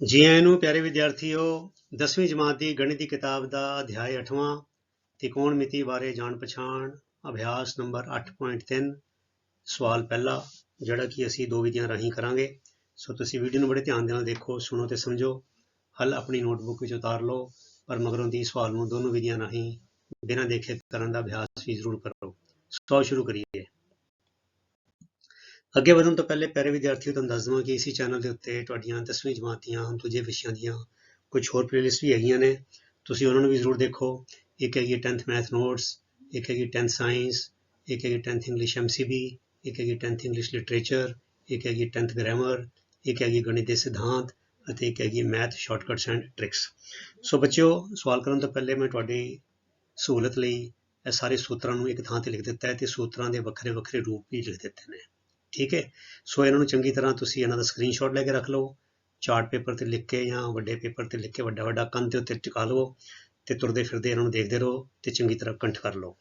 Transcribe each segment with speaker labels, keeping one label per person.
Speaker 1: ਜੀ ਆਇਆਂ ਨੂੰ ਪਿਆਰੇ ਵਿਦਿਆਰਥੀਓ 10ਵੀਂ ਜਮਾਤ ਦੀ ਗਣਿਤ ਦੀ ਕਿਤਾਬ ਦਾ ਅਧਿਆਇ 8ਵਾਂ ਤਿਕੋਣ ਮਿਤੀ ਬਾਰੇ ਜਾਣ ਪਛਾਣ, ਅਭਿਆਸ ਨੰਬਰ 8.3 ਸਵਾਲ ਪਹਿਲਾ, ਜਿਹੜਾ ਕਿ ਅਸੀਂ ਦੋ ਵਿਧੀਆਂ ਰਾਹੀਂ ਕਰਾਂਗੇ। ਸੋ ਤੁਸੀਂ ਵੀਡੀਓ ਨੂੰ ਬੜੇ ਧਿਆਨ ਦੇ ਨਾਲ ਦੇਖੋ, ਸੁਣੋ ਤੇ ਸਮਝੋ। ਹੱਲ ਆਪਣੀ ਨੋਟਬੁੱਕ ਵਿੱਚ ਉਤਾਰ ਲਓ, ਪਰ ਮਗਰੋਂ ਦੀ ਸਵਾਲ ਨੂੰ ਦੋਨੋਂ ਵਿਧੀਆਂ ਰਾਹੀਂ ਬਿਨਾਂ ਦੇਖੇ ਕਰਨ ਦਾ ਅਭਿਆਸ ਵੀ ਜ਼ਰੂਰ ਕਰੋ। ਸੋ ਸ਼ੁਰੂ ਕਰੀਏ। ਅੱਗੇ ਵਧਣ ਤੋਂ ਪਹਿਲੇ ਪਿਆਰੇ ਵਿਦਿਆਰਥੀਓ, ਤੁਹਾਨੂੰ ਦੱਸ ਦਵਾਂ ਕਿ ਇਸੇ ਚੈਨਲ ਦੇ ਉੱਤੇ ਤੁਹਾਡੀਆਂ 10ਵੀਂ ਜਮਾਤ ਦੀਆਂ ਦੂਜੇ ਵਿਸ਼ਿਆਂ ਦੀਆਂ ਕੁਝ ਹੋਰ ਪਲੇਲਿਸਟ ਵੀ ਹੈਗੀਆਂ ਨੇ। ਤੁਸੀਂ ਉਹਨਾਂ ਨੂੰ ਵੀ ਜ਼ਰੂਰ ਦੇਖੋ। ਇੱਕ ਹੈਗੀ 10th ਮੈਥ ਨੋਟਸ ਇੱਕ ਹੈਗੀ 10th ਸਾਇੰਸ ਇੱਕ ਹੈਗੀ 10th ਇੰਗਲਿਸ਼ ਐਮਸੀਬੀ ਇੱਕ ਹੈਗੀ 10th ਇੰਗਲਿਸ਼ ਲਿਟਰੇਚਰ ਇੱਕ ਹੈਗੀ 10th ਗ੍ਰਾਮਰ ਇੱਕ ਹੈਗੀ ਗਣਿਤ ਦੇ ਸਿਧਾਂਤ ਅਤੇ ਇੱਕ ਹੈਗੀ math shortcuts and tricks so ਬੱਚਿਓ, ਸਵਾਲ ਕਰਨ ਤੋਂ ਪਹਿਲੇ ਮੈਂ ਤੁਹਾਡੀ ਸਹੂਲਤ ਲਈ ਇਹ ਸਾਰੇ ਸੂਤਰਾਂ ਨੂੰ ਇੱਕ ਥਾਂ ਤੇ ਲਿਖ ਦਿੱਤਾ ਹੈ ਤੇ ਸੂਤਰਾਂ ਦੇ ਵੱਖਰੇ ਵੱਖਰੇ ਰੂਪ ਵੀ ਲਿਖ ਦਿੱਤੇ ਨੇ। ਠੀਕ ਹੈ? ਸੋ ਇਹਨਾਂ ਨੂੰ ਚੰਗੀ ਤਰ੍ਹਾਂ ਤੁਸੀਂ ਇਹਨਾਂ ਦਾ ਸਕਰੀਨਸ਼ਾਟ ਲੈ ਕੇ ਰੱਖ ਲਓ ਚਾਰਟ ਪੇਪਰ ਤੇ ਲਿਖ ਕੇ ਜਾਂ ਵੱਡੇ ਪੇਪਰ ਤੇ ਲਿਖ ਕੇ ਵੱਡਾ ਵੱਡਾ ਕੰਨ ਦੇ ਉੱਤੇ ਟਿਕਾ ਲਵੋ ਤੇ ਤੁਰਦੇ ਫਿਰਦੇ ਇਹਨਾਂ ਨੂੰ ਦੇਖਦੇ ਰਹੋ ਤੇ ਚੰਗੀ ਤਰ੍ਹਾਂ ਕੰਠ ਕਰ ਲਓ।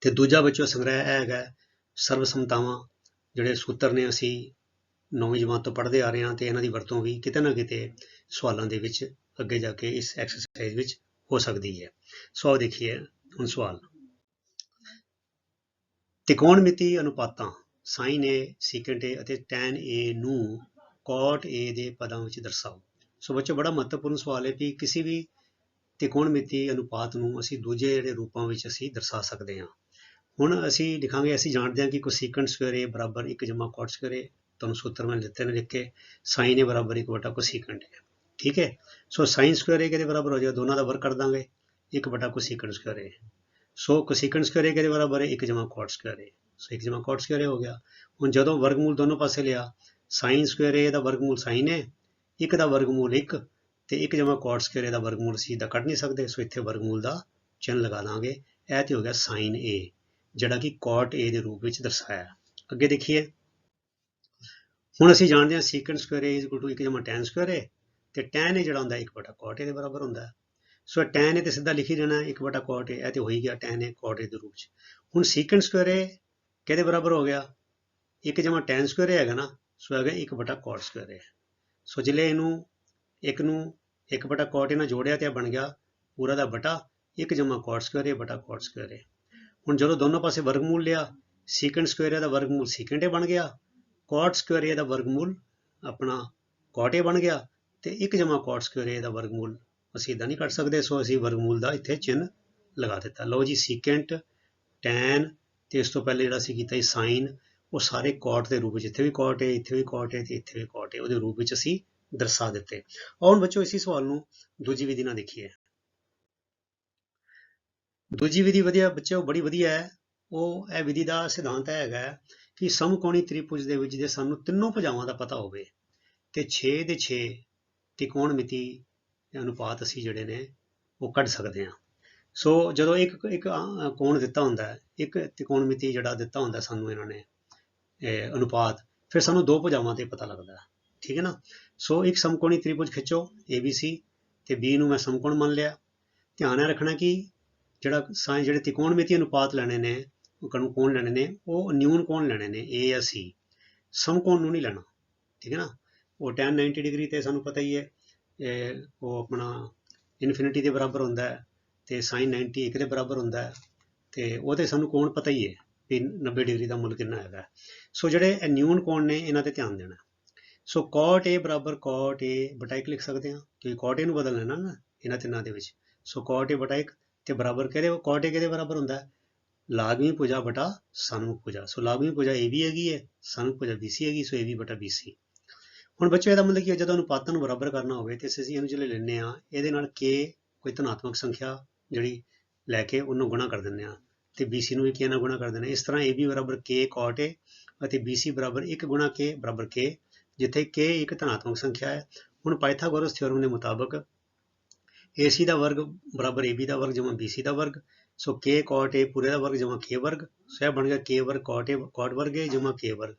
Speaker 1: ਤੇ ਦੂਜਾ ਬੱਚੋ ਸੰਗ੍ਰਹਿ ਇਹ ਹੈਗਾ, ਸਰਵ ਸਮਤਾਵਾਂ, ਜਿਹੜੇ ਸੂਤਰ ਨੇ ਅਸੀਂ ਨੌਵੀਂ ਜਮਾਤ ਤੋਂ ਪੜ੍ਹਦੇ ਆ ਰਹੇ ਹਾਂ ਤੇ ਇਹਨਾਂ ਦੀ ਵਰਤੋਂ ਵੀ ਕਿਤੇ ਨਾ ਕਿਤੇ ਸਵਾਲਾਂ ਦੇ ਵਿੱਚ ਅੱਗੇ ਜਾ ਕੇ ਇਸ ਐਕਸਰਸਾਈਜ਼ ਵਿੱਚ ਹੋ ਸਕਦੀ ਹੈ। ਸੋ ਆਓ ਦੇਖੀਏ ਹੁਣ ਸਵਾਲ। ਤਿਕੋਣ ਮਿਤੀ ਅਨੁਪਾਤਾਂ। Sin a, secant a ਅਤੇ tan a ਨੂੰ cot a ਦੇ ਪਦਾਂ ਵਿੱਚ ਦਰਸਾਓ। ਸੋ ਬੱਚੋ, ਬੜਾ ਮਹੱਤਵਪੂਰਨ ਸਵਾਲ ਹੈ ਕਿ ਕਿਸੇ ਵੀ ਤਿਕੋਣ ਮਿਤੀ ਅਨੁਪਾਤ ਨੂੰ ਅਸੀਂ ਦੂਜੇ ਜਿਹੜੇ ਰੂਪਾਂ ਵਿੱਚ ਅਸੀਂ ਦਰਸਾ ਸਕਦੇ ਹਾਂ। ਹੁਣ ਅਸੀਂ ਲਿਖਾਂਗੇ, ਅਸੀਂ ਜਾਣਦੇ ਹਾਂ ਕਿ ਕੋਸੀਕੈਂਟ ਸਕੁਅਰ a ਬਰਾਬਰ 1 ਜਮਾ cot ਸਕੁਅਰ a, ਤੁਹਾਨੂੰ ਸੂਤਰ ਮੈਂ ਦਿੱਤੇ ਨੇ ਲਿਖ ਕੇ, sin a ਬਰਾਬਰ 1 ਬਟਾ ਕੋਸੀਕੈਂਟ a ਠੀਕ ਹੈ? ਸੋ sin ਸਕੁਅਰ a ਕਿਹਦੇ ਬਰਾਬਰ ਹੋ ਜਾਏਗਾ? ਦੋਨਾਂ ਦਾ ਵਰਕ ਕਰ ਦਾਂਗੇ 1 ਬਟਾ cosecant square a so cosecant square a ਕਿਹਦੇ ਬਰਾਬਰ ਹੈ? 1 ਜਮਾ cot ਸਕੁਅਰ a ਸੋ 1 ਜਮਾ cot ਸਕੁਅਰ a ਹੋ ਗਿਆ? ਹੁਣ ਜਦੋਂ ਵਰਗਮੂਲ ਦੋਨੋਂ ਪਾਸੇ ਲਿਆ sin ਸਕੁਅਰ a ਦਾ ਵਰਗਮੂਲ sin ਹੈ 1 ਦਾ ਵਰਗਮੂਲ 1 ਤੇ 1 ਜਮਾ cot ਸਕੁਅਰ a ਦਾ ਵਰਗਮੂਲ ਅਸੀਂ ਦਾ ਕੱਢ ਨਹੀਂ ਸਕਦੇ, ਸੋ ਇੱਥੇ ਵਰਗਮੂਲ ਦਾ ਚਿੰਨ੍ਹ ਲਗਾ ਦਾਂਗੇ। ਇਹ ਤੇ ਹੋ ਗਿਆ sin a, ਜਿਹੜਾ ਕਿ cot a ਦੇ ਰੂਪ ਵਿੱਚ ਦਰਸਾਇਆ। ਅੱਗੇ ਦੇਖੀਏ। ਹੁਣ ਅਸੀਂ ਜਾਣਦੇ ਹਾਂ secant ਸਕੁਅਰ a 1 ਜਮਾ tan ਸਕੁਅਰ a, ਤੇ tan a ਜਿਹੜਾ ਹੁੰਦਾ 1 ਬਟਾ cot a ਦੇ ਬਰਾਬਰ ਹੁੰਦਾ। ਹੈ ਸੋ tan a ਤੇ ਸਿੱਧਾ ਲਿਖੀ ਜਾਣਾ ਦੇਣਾ 1 ਬਟਾ cot a, ਇਹ ਤੇ ਹੋ ਹੀ ਗਿਆ tan a cot a ਦੇ ਰੂਪ 'ਚ ਹੁਣ secant ਸਕੁਅਰ a ਕਿਹਦੇ ਬਰਾਬਰ ਹੋ ਗਿਆ? 1 ਜਮਾ tan ਸਕੁਅਰ ਹੈਗਾ ਨਾ, ਸੋ ਹੈਗਾ 1 ਬਟਾ cot ਸਕੁਅਰ ਹੈ ਸੋ ਜਿਲੇ ਇਹਨੂੰ ਇੱਕ ਨੂੰ 1 ਬਟਾ cot a ਨਾਲ ਜੋੜਿਆ ਤੇ ਬਣ ਗਿਆ ਪੂਰਾ ਦਾ ਬਟਾ 1 ਜਮਾ cot ਸਕੁਅਰ a ਬਟਾ cot ਸਕੁਅਰ a ਹੁਣ ਜਦੋਂ ਦੋਨੋਂ ਪਾਸੇ ਵਰਗਮੂਲ ਲਿਆ, secant ਸਕੁਅਰ ਦਾ ਵਰਗਮੂਲ secant ਬਣ ਗਿਆ, cot ਸਕੁਅਰ a ਦਾ ਵਰਗਮੂਲ ਆਪਣਾ cot ਬਣ ਗਿਆ ਤੇ 1 ਜਮਾ cot ਸਕੁਅਰ a ਦਾ ਵਰਗਮੂਲ ਅਸੀਂ ਇਦਾਂ ਨਹੀਂ ਕੱਢ ਸਕਦੇ, ਸੋ ਅਸੀਂ ਵਰਗਮੂਲ ਦਾ ਇੱਥੇ ਚਿੰਨ੍ਹ ਲਗਾ ਦਿੱਤਾ। ਲਓ ਜੀ, secant tan ਤੇ ਇਸ ਤੋਂ ਪਹਿਲੇ ਜਿਹੜਾ ਅਸੀਂ ਕੀਤਾ ਸੀ ਸਾਈਨ ਉਹ ਸਾਰੇ ਕੋਟ ਦੇ ਰੂਪ ਵਿੱਚ ਇੱਥੇ ਵੀ ਕੋਟ ਹੈ, ਇੱਥੇ ਵੀ ਕੋਟ ਹੈ ਤੇ ਇੱਥੇ ਵੀ ਕੋਟ ਹੈ, ਉਹਦੇ ਰੂਪ ਵਿੱਚ ਅਸੀਂ ਦਰਸਾ ਦਿੱਤੇ। ਆਓ ਹੁਣ ਬੱਚੋ, ਇਸੇ ਸਵਾਲ ਨੂੰ ਦੂਜੀ ਵਿਧੀ ਨਾਲ ਦੇਖੀਏ। ਦੂਜੀ ਵਿਧੀ ਵਧੀਆ, ਬੱਚਿਓ, ਬੜੀ ਵਧੀਆ ਹੈ। ਉਹ, ਇਹ ਵਿਧੀ ਦਾ ਸਿਧਾਂਤ ਇਹ ਹੈਗਾ ਹੈ ਕਿ ਸਮਕੋਣੀ ਤ੍ਰਿਭੁਜ ਦੇ ਵਿੱਚ ਜੇ ਸਾਨੂੰ ਤਿੰਨੋਂ ਭੁਜਾਵਾਂ ਦਾ ਪਤਾ ਹੋਵੇ, ਤੇ 6 ਦੇ 6 ਤਿਕੋਣ ਮਿਤੀ ਅਨੁਪਾਤ ਅਸੀਂ ਜਿਹੜੇ ਨੇ, ਉਹ ਕੱਢ ਸਕਦੇ ਹਾਂ। ਸੋ ਜਦੋਂ ਇੱਕ ਇੱਕ ਅ, ਕੋਣ ਦਿੱਤਾ ਹੁੰਦਾ ਹੈ ਇੱਕ ਤਿਕੋਣ ਮਿਤੀ ਜਿਹੜਾ ਦਿੱਤਾ ਹੁੰਦਾ ਸਾਨੂੰ ਇਹਨਾਂ ਨੇ ਇਹ ਅਨੁਪਾਤ ਫਿਰ ਸਾਨੂੰ ਦੋ ਭੁਜਾਵਾਂ ਤੇ ਪਤਾ ਲੱਗਦਾ ਹੈ ਠੀਕ ਹੈ ਨਾ? ਸੋ ਇੱਕ ਸਮਕੋਣੀ ਤ੍ਰਿਭੁਜ ਖਿੱਚੋ ABC ਤੇ B ਨੂੰ ਮੈਂ ਸਮਕੋਣ ਮੰਨ ਲਿਆ। ਧਿਆਨ ਇਹ ਰੱਖਣਾ ਕਿ ਜਿਹੜਾ ਸਾਇ ਜਿਹੜੇ ਤਿਕੋਣ ਮਿਤੀ ਅਨੁਪਾਤ ਲੈਣੇ ਨੇ ਉਹ ਕਣੂ ਕੋਣ ਲੈਣੇ ਨੇ ਉਹ ਨਿਊਨ ਕੋਣ ਲੈਣੇ ਨੇ A ਜਾਂ C ਸਮਕੋਣ ਨੂੰ ਨਹੀਂ ਲੈਣਾ ਠੀਕ ਹੈ ਨਾ? ਉਹ tan 90 ਡਿਗਰੀ ਤੇ ਸਾਨੂੰ ਪਤਾ ਹੀ ਹੈ ਉਹ ਆਪਣਾ ਇਨਫਿਨਿਟੀ ਦੇ ਬਰਾਬਰ ਹੁੰਦਾ ਹੈ। ਤੇ sin 90 ਇੱਕ ਦੇ ਬਰਾਬਰ ਹੁੰਦਾ ਹੈ ਤੇ ਉਹਦੇ ਸਾਨੂੰ ਕੋਣ ਪਤਾ ਹੀ ਹੈ ਵੀ 90 ਡਿਗਰੀ ਦਾ ਮੁੱਲ ਕਿੰਨਾ ਹੈਗਾ। ਸੋ ਜਿਹੜੇ ਇਹ ਨਿਊਨ ਕੋਣ ਨੇ, ਇਹਨਾਂ ਤੇ ਧਿਆਨ ਦੇਣਾ। ਸੋ cot a ਬਰਾਬਰ cot a ਬਟਾ 1 ਲਿਖ ਸਕਦੇ ਹਾਂ, ਕਿਉਂਕਿ cot a ਨੂੰ ਬਦਲ ਲੈਣਾ ਨਾ, ਇਹਨਾਂ ਤਿੰਨਾਂ ਦੇ ਵਿੱਚ। ਸੋ cot a ਬਟਾ 1 ਤੇ ਬਰਾਬਰ ਕਿਹਦੇ, cot a ਕਿਹਦੇ ਬਰਾਬਰ ਹੁੰਦਾ ਹੈ? ਲਾਗਵੀਂ ਭੁਜਾ ਬਟਾ ਸਨਮੁਖ ਭੁਜਾ। ਸੋ ਲਾਗਵੀਂ ਭੁਜਾ AB ਹੈਗੀ ਹੈ ਸਨਮੁਖ ਭੁਜਾ BC ਹੈਗੀ, ਸੋ AB ਬਟਾ BC ਹੁਣ ਬੱਚੋ, ਇਹਦਾ ਮਤਲਬ ਕੀ ਜਦੋਂ ਅਨੁਪਾਤਾਂ ਨੂੰ ਬਰਾਬਰ ਕਰਨਾ ਹੋਵੇ ਤੇ ਅਸੀਂ ਇਹਨੂੰ ਜਿਹੜੇ ਲੈਂਦੇ ਆ ਇਹਦੇ ਨਾਲ k ਕੋਈ ਧਨਾਤਮਕ ਸੰਖਿਆ ਜਿਹੜੀ ਲੈ ਕੇ ਉਹਨੂੰ ਗੁਣਾ ਕਰ ਦਿੰਦੇ ਆ ਤੇ BC ਨੂੰ ਵੀ k ਨਾਲ ਗੁਣਾ ਕਰ ਦਿੰਦੇ ਆ ਇਸ ਤਰ੍ਹਾਂ AB ਬਰਾਬਰ k cot a ਅਤੇ BC ਬਰਾਬਰ 1 ਗੁਣਾ k ਬਰਾਬਰ k, ਜਿੱਥੇ k ਇੱਕ ਧਨਾਤਮਕ ਸੰਖਿਆ ਹੈ। ਹੁਣ ਪਾਇਥਾਗੋਰਸ ਥਿਓਰਮ ਦੇ ਮੁਤਾਬਕ AC ਦਾ ਵਰਗ ਬਰਾਬਰ AB ਦਾ ਵਰਗ ਜਮਾ BC ਦਾ ਵਰਗ, ਸੋ k cot a ਪੂਰੇ ਦਾ ਵਰਗ ਜਮਾ k ਵਰਗ, ਸੋ ਇਹ ਬਣ ਗਿਆ k ਵਰਗ cot a cot ਵਰਗ a ਜਮਾ k ਵਰਗ।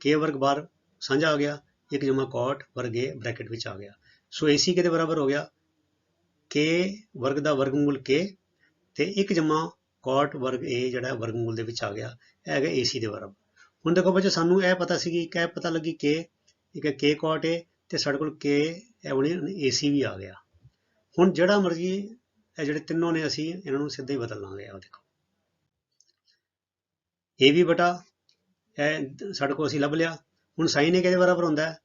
Speaker 1: K ਵਰਗ ਬਾਹਰ ਸਾਂਝਾ ਆ ਗਿਆ 1 ਜਮਾ cot ਵਰਗ a ਬ੍ਰੈਕਟ ਵਿੱਚ ਆ ਗਿਆ। ਸੋ AC ਕਿਹਦੇ ਬਰਾਬਰ ਹੋ ਗਿਆ? K ਵਰਗ ਦਾ ਵਰਗਮੂਲ k ਤੇ 1 ਜਮਾ cot ਵਰਗ a ਜਿਹੜਾ ਵਰਗਮੂਲ ਦੇ ਵਿੱਚ ਆ ਗਿਆ, ਇਹ ਹੈਗਾ AC ਦੇ ਵਰਗ। ਹੁਣ ਦੇਖੋ ਬੱਚੇ, ਸਾਨੂੰ ਇਹ ਪਤਾ ਸੀ ਕਿ ਇਹ ਪਤਾ ਲੱਗੀ k, ਇੱਕ ਹੈ k cot a ਤੇ ਸਾਡੇ ਕੋਲ k ਇਹ ਬਣੀ AC ਵੀ ਆ ਗਿਆ। ਹੁਣ ਜਿਹੜਾ ਮਰਜ਼ੀ ਇਹ ਜਿਹੜੇ ਤਿੰਨੋਂ ਨੇ ਅਸੀਂ ਇਹਨਾਂ ਨੂੰ ਸਿੱਧਾ ਹੀ ਬਦਲ ਲਾਂਗੇ ਆ ਦੇਖੋ। ਇਹ ਵੀ ਬਟਾ, ਇਹ ਸਾਡੇ ਕੋਲ ਅਸੀਂ ਲੱਭ ਲਿਆ। ਹੁਣ ਸਾਈਨ ਇਹ ਕਿਹਦੇ ਬਰਾਬਰ ਹੁੰਦਾ ਹੈ?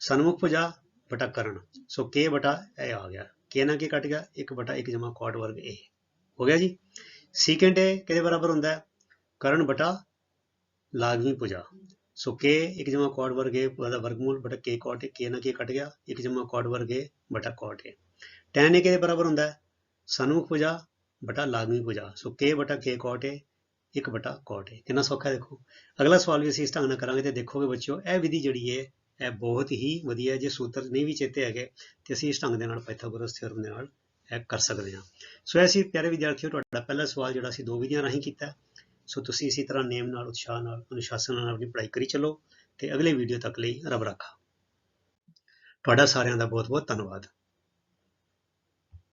Speaker 1: ਸਨਮੁਖ ਭੁਜਾ ਬਟਾ ਕਰਨ। ਸੋ k ਬਟਾ ਇਹ ਆ ਗਿਆ। K ਨਾਲ ਕੀ ਕੱਟ ਗਿਆ 1 ਬਟਾ 1 ਜਮਾ ਕੋਟ ਵਰਗ a ਹੋ ਗਿਆ ਜੀ? ਸੈਕੰਡ ਇਹ ਕਿਹਦੇ ਬਰਾਬਰ ਹੁੰਦਾ ਹੈ? ਕਰਨ ਬਟਾ ਲਾਗਵੀਂ ਭੁਜਾ ਸੋ k 1 ਜਮਾ ਕੋਟ ਵਰਗ a ਦਾ ਵਰਗਮੂਲ ਬਟਾ k ਕੋਟ a, k ਨਾਲ ਕੀ ਕੱਟ ਗਿਆ 1 ਜਮਾ ਕੋਟ ਵਰਗ a, ਬਟਾ coat a tan a ਕਿਹਦੇ ਬਰਾਬਰ ਹੁੰਦਾ ਹੈ? ਸਨਮੁਖ ਭੁਜਾ ਬਟਾ ਲਾਗਵੀਂ ਭੁਜਾ ਸੋ k ਬਟਾ k coat a 1 ਬਟਾ coat a ਕਿੰਨਾ ਸੌਖਾ ਦੇਖੋ। ਅਗਲਾ ਸਵਾਲ ਵੀ ਅਸੀਂ ਇਸ ਢੰਗ ਨਾਲ ਕਰਾਂਗੇ ਤੇ ਦੇਖੋਗੇ ਬੱਚਿਓ, ਇਹ ਵਿਧੀ ਜਿਹੜੀ ਹੈ ਇਹ ਬਹੁਤ ਹੀ ਵਧੀਆ ਜੇ ਸੂਤਰ ਨਹੀਂ ਵੀ ਚੇਤੇ ਹੈਗੇ, ਤੇ ਅਸੀਂ ਇਸ ਢੰਗ ਦੇ ਨਾਲ ਪਾਈਥਾਗੋਰਸ ਥਿਉਰਮ ਦੇ ਨਾਲ ਇਹ ਕਰ ਸਕਦੇ ਹਾਂ। ਸੋ ਐਸੀ ਪਿਆਰੇ ਵਿਦਿਆਰਥੀਓ, ਤੁਹਾਡਾ ਪਹਿਲਾ ਸਵਾਲ ਜਿਹੜਾ ਅਸੀਂ ਦੋ ਵਿਧੀਆਂ ਰਾਹੀਂ ਕੀਤਾ। ਸੋ ਤੁਸੀਂ ਇਸੇ ਤਰ੍ਹਾਂ ਨੇਮ ਨਾਲ, ਉਤਸ਼ਾਹ ਨਾਲ, ਅਨੁਸ਼ਾਸਨ ਨਾਲ ਆਪਣੀ ਪੜ੍ਹਾਈ ਕਰੀ ਚੱਲੋ ਤੇ ਅਗਲੇ ਵੀਡੀਓ ਤੱਕ ਲਈ ਰੱਬ ਰਾਖਾ। ਤੁਹਾਡਾ ਸਾਰਿਆਂ ਦਾ ਬਹੁਤ ਬਹੁਤ ਧੰਨਵਾਦ।